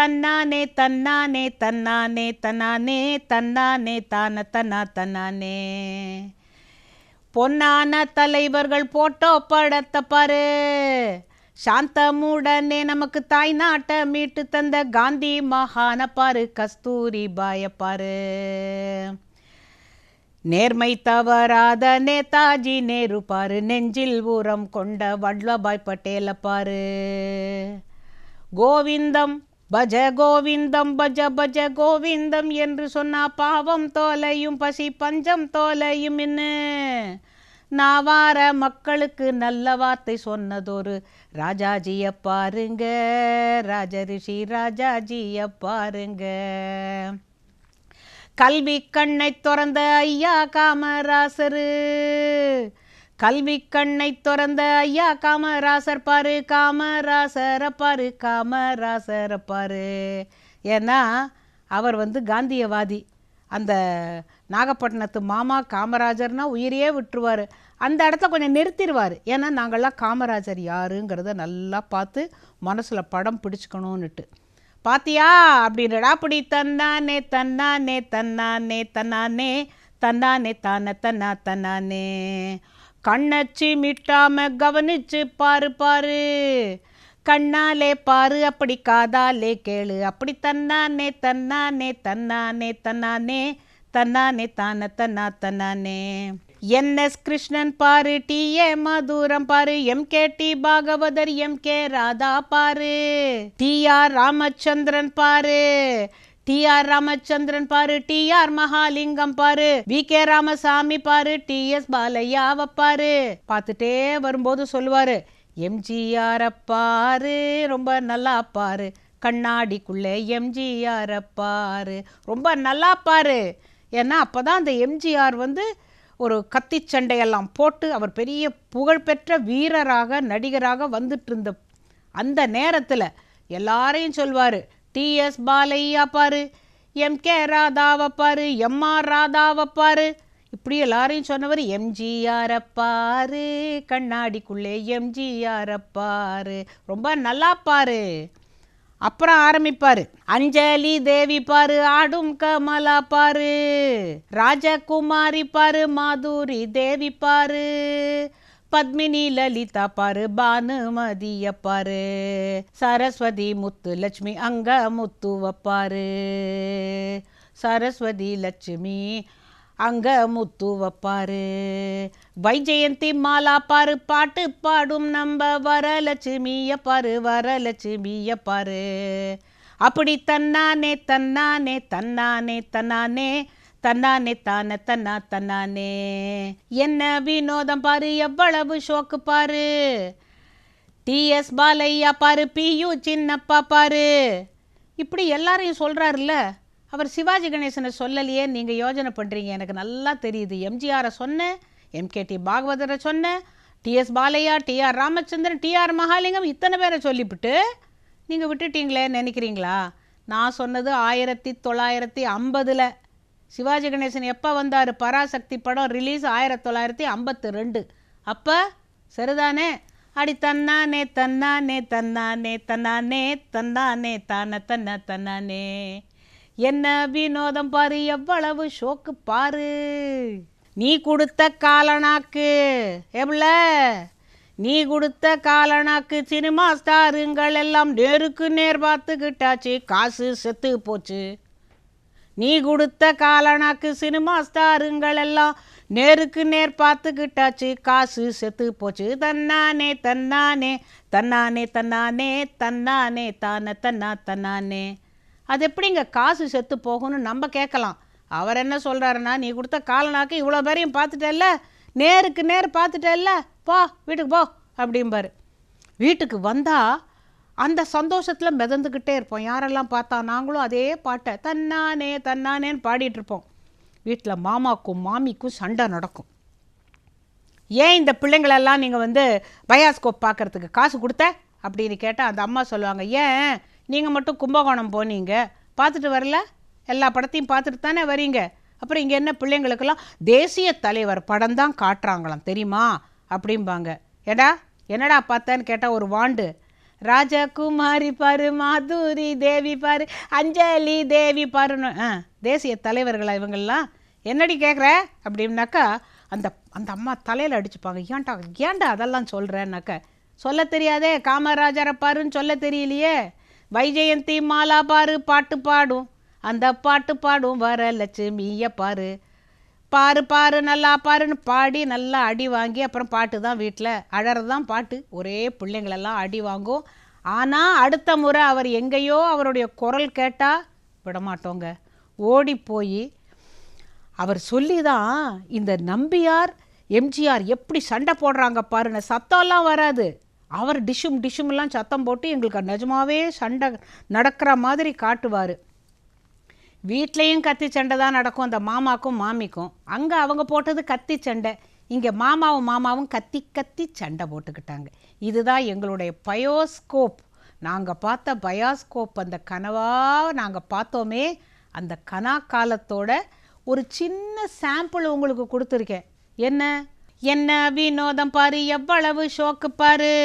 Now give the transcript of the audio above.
தன்னானே தன்னானே தன்னானே தன்னானே தன்னானே தான தன்னா. தன்னானே பொன்னான தலைவர்கள் போட்டோ படத்தை பாரு. சாந்தமுடனே நமக்கு தாய் நாட்டை மீட்டு தந்த காந்தி மகான பாரு கஸ்தூரி பாய பாரு. நேர்மை தவறாத நேதாஜி நேரு பாரு நெஞ்சில் ஊரம் கொண்ட வல்லபாய் பட்டேல பாரு. கோவிந்தம் பஜ கோவிந்தம் பஜ பஜ கோவிந்தம் என்று சொன்னா பாவம் தோலையும் பசி பஞ்சம் தோலையும் இன்னு நாவார மக்களுக்கு நல்ல வார்த்தை சொன்னதொரு ராஜாஜிய பாருங்க ராஜரிஷி ராஜாஜிய பாருங்க. கல்வி கண்ணை திறந்த ஐயா காமராசரு கல்வி கண்ணை திறந்த ஐயா காமராசர் பாரு காமராசர பாரு காமராசர பாரு. ஏன்னா அவர் வந்து காந்தியவாதி. அந்த நாகப்பட்டினத்து மாமா காமராஜர்னா உயிரையே விட்டுருவார். அந்த இடத்த கொஞ்சம் நிறுத்திடுவார் ஏன்னா நாங்கள்லாம் காமராஜர் யாருங்கிறத நல்லா பார்த்து மனசில் படம் பிடிச்சிக்கணும்னுட்டு. பாத்தியா அப்படின்றடா அப்படி தன்னானே தன்னானே தன்னானே தன்னானே தன்னானே தான தன்னா தன்னானே. கண்ணச்சி மிட்டாம கவனிச்சு பாரு பாரு. கண்ணாலே பாரு அப்படி காதாலே கேளு. அப்படி தன்னானே தன்னானே தன்னானே தன்னானே தன்னானே தான தன்னா தன்னானே. என்எஸ் கிருஷ்ணன் பாரு டி ஏ மதுரம் பாரு. M K T Bhagavathar M K Radha பாரு. டி ஆர் ராமச்சந்திரன் பாரு. டி ஆர் ராமச்சந்திரன் பாரு டி ஆர் மகாலிங்கம் பாரு வி கே ராமசாமி பாரு டி எஸ் பாலையாவ பாரு. பார்த்துட்டே வரும்போது சொல்லுவாரு எம்ஜிஆர பாரு ரொம்ப நல்லா பாரு. கண்ணாடிக்குள்ளே எம்ஜிஆர பாரு. ரொம்ப நல்லா பாரு. ஏன்னா அப்போ தான் அந்த எம்ஜிஆர் வந்து ஒரு கத்தி சண்டையெல்லாம் போட்டு அவர் பெரிய புகழ்பெற்ற வீரராக நடிகராக வந்துட்டு இருந்த அந்த நேரத்தில் எல்லாரையும் சொல்வார் டிஎஸ் பாலையா பாரு. எம் கே ராதாவை பாரு. எம்ஆர் ராதாவை பாரு. இப்படி எல்லாரையும் சொன்னவர் எம்ஜிஆர் பாரு. கண்ணாடிக்குள்ளே எம்ஜிஆர் பாரு. ரொம்ப நல்லா பாரு. அப்புறம் ஆரம்பிப்பாரு. அஞ்சலி தேவி பாரு. ஆடும் கமலா பாரு. ராஜகுமாரி பாரு. மாதுரி தேவி பாரு. பத்மினி லலிதா பாரு பானுமதிய பாரு. சரஸ்வதி முத்து லட்சுமி அங்க முத்துவ பாரு. சரஸ்வதி லட்சுமி அங்க முத்து வைப்பாரு வைஜெயந்தி மாலா பாரு பாட்டு பாடும் நம்ம வரலட்சுமிய பாரு வரலட்சுமிய பாரு. அப்படி தன்னானே தன்னானே தன்னானே தன்னானே தன்னானே தான தன்னா தன்னானே. என்ன வினோதம் பாரு எவ்வளவு ஷோக்கு பாரு. டிஎஸ் பாலையா பாரு பியு சின்னப்பா பாரு. இப்படி எல்லாரையும் சொல்கிறாருல்ல அவர் சிவாஜி கணேசனை சொல்லலையே நீங்கள் யோஜனை பண்ணுறீங்க எனக்கு நல்லா தெரியுது. எம்ஜிஆரை சொன்னேன் எம்கேடி பாகவதரை சொன்னேன் TS Balaiah TR Ramachandran TR Mahalingam இத்தனை பேரை சொல்லிவிட்டு நீங்கள் விட்டுட்டீங்களே நினைக்கிறீங்களா? நான் சொன்னது ஆயிரத்தி தொள்ளாயிரத்தி ஐம்பதில். சிவாஜி கணேசன் எப்போ வந்தார்? பராசக்தி படம் ரிலீஸ் ஆயிரத்தி தொள்ளாயிரத்தி ஐம்பத்தி ரெண்டு. அப்போ சரிதானே? அடி தன்னானே தன்னானே தன்னானே தன்னானே தன்னானே தான தன்ன தன்னானே. என்ன வினோதம் பாரு எவ்வளவு ஷோக்கு பாரு. நீ கொடுத்த காலனாக்கு எவ்வள நீ கொடுத்த காலனாக்கு சினிமா ஸ்டாருங்கள் எல்லாம் நேருக்கு நேர் பார்த்துக்கிட்டாச்சு. காசு செத்து போச்சு. நீ கொடுத்த காலனாக்கு சினிமா ஸ்டாருங்கள் எல்லாம் நேருக்கு நேர் பார்த்துக்கிட்டாச்சு. காசு செத்து போச்சு. தன்னானே தன்னானே தன்னானே தன்னானே தன்னானே தான தன்னா தன்னானே. அது எப்படிங்க காசு செத்து போகும்னு நம்ம கேட்கலாம். அவர் என்ன சொல்கிறாருன்னா நீ கொடுத்த காலனாக்கு இவ்வளோ பேரையும் பார்த்துட்டல்ல? நேருக்கு நேர் பார்த்துட்டல்ல? போ வீட்டுக்கு போ அப்படிம்பாரு. வீட்டுக்கு வந்தால் அந்த சந்தோஷத்தில் மிதந்துக்கிட்டே இருப்போம். யாரெல்லாம் பார்த்தா நாங்களும் அதே பாட்டை தன்னானே தன்னானேன்னு பாடிட்டு இருப்போம் வீட்டில் மாமாக்கும் மாமிக்கும் சண்டை நடக்கும். ஏன் இந்த பிள்ளைங்களெல்லாம் நீங்கள் வந்து பயாஸ்கோப் பார்க்கறதுக்கு காசு கொடுத்த? அப்படின்னு கேட்டால் அந்த அம்மா சொல்லுவாங்க ஏன்? நீங்கள் மட்டும் கும்பகோணம் போனீங்க. பார்த்துட்டு வரல? எல்லா படத்தையும் பார்த்துட்டு தானே வரீங்க? அப்புறம் இங்கே என்ன பிள்ளைங்களுக்கெல்லாம் தேசிய தலைவர் படம் தான் காட்டுறாங்களாம் தெரியுமா? அப்படிம்பாங்க. ஏடா என்னடா பார்த்தேன்னு கேட்டால் ஒரு வாண்டு. ராஜகுமாரி பாரு மாதுரி தேவி பாரு அஞ்சலி தேவி பாருன்னு. ஆ தேசிய தலைவர்களா இவங்கள்லாம் என்னடி கேட்குற அப்படின்னாக்கா அந்த அந்த அம்மா தலையில் அடிச்சுப்பாங்க. ஏன்டா ஏன்டா அதெல்லாம் சொல்கிறேன்னாக்க சொல்ல தெரியாதே காமராஜரை பாருன்னு சொல்ல தெரியலையே. வைஜெயந்தி மாலா பாரு பாட்டு பாடும். அந்த பாட்டு பாடும் வரலட்சுமிய பாரு. பாரு பாரு நல்லா பாருன்னு பாடி நல்லா அடி வாங்கி அப்புறம் பாட்டு தான் வீட்டில் அழறது தான் பாட்டு. ஒரே பிள்ளைங்களெல்லாம் அடி வாங்கும். ஆனால் அடுத்த முறை அவர் எங்கேயோ அவருடைய குரல் கேட்டால் விடமாட்டோங்க. ஓடி போய் அவர் சொல்லி தான் இந்த நம்பியார் எம்ஜிஆர் எப்படி சண்டை போடுறாங்க பாருன்னு. சத்தம்லாம் வராது. அவர் டிஷும் டிஷும்லாம் சத்தம் போட்டு எங்களுக்கு நிஜமாவே சண்டை நடக்கிற மாதிரி காட்டுவார். வீட்லேயும் கத்தி சண்டை தான் நடக்கும் அந்த மாமாக்கும் மாமிக்கும். அங்கே அவங்க போட்டது கத்தி சண்டை. இங்கே மாமாவும் மாமாவும் கத்தி கத்தி சண்டை போட்டுக்கிட்டாங்க. இதுதான் எங்களுடைய பயோஸ்கோப். நாங்கள் பார்த்த பயாஸ்கோப் அந்த கனவாக நாங்கள் பார்த்தோமே அந்த கனா காலத்தோட ஒரு சின்ன சாம்பிள் உங்களுக்கு கொடுத்துருக்கேன். என்ன? என்ன வினோதம் பாரு எவ்வளவு ஷோக்கு பாரு.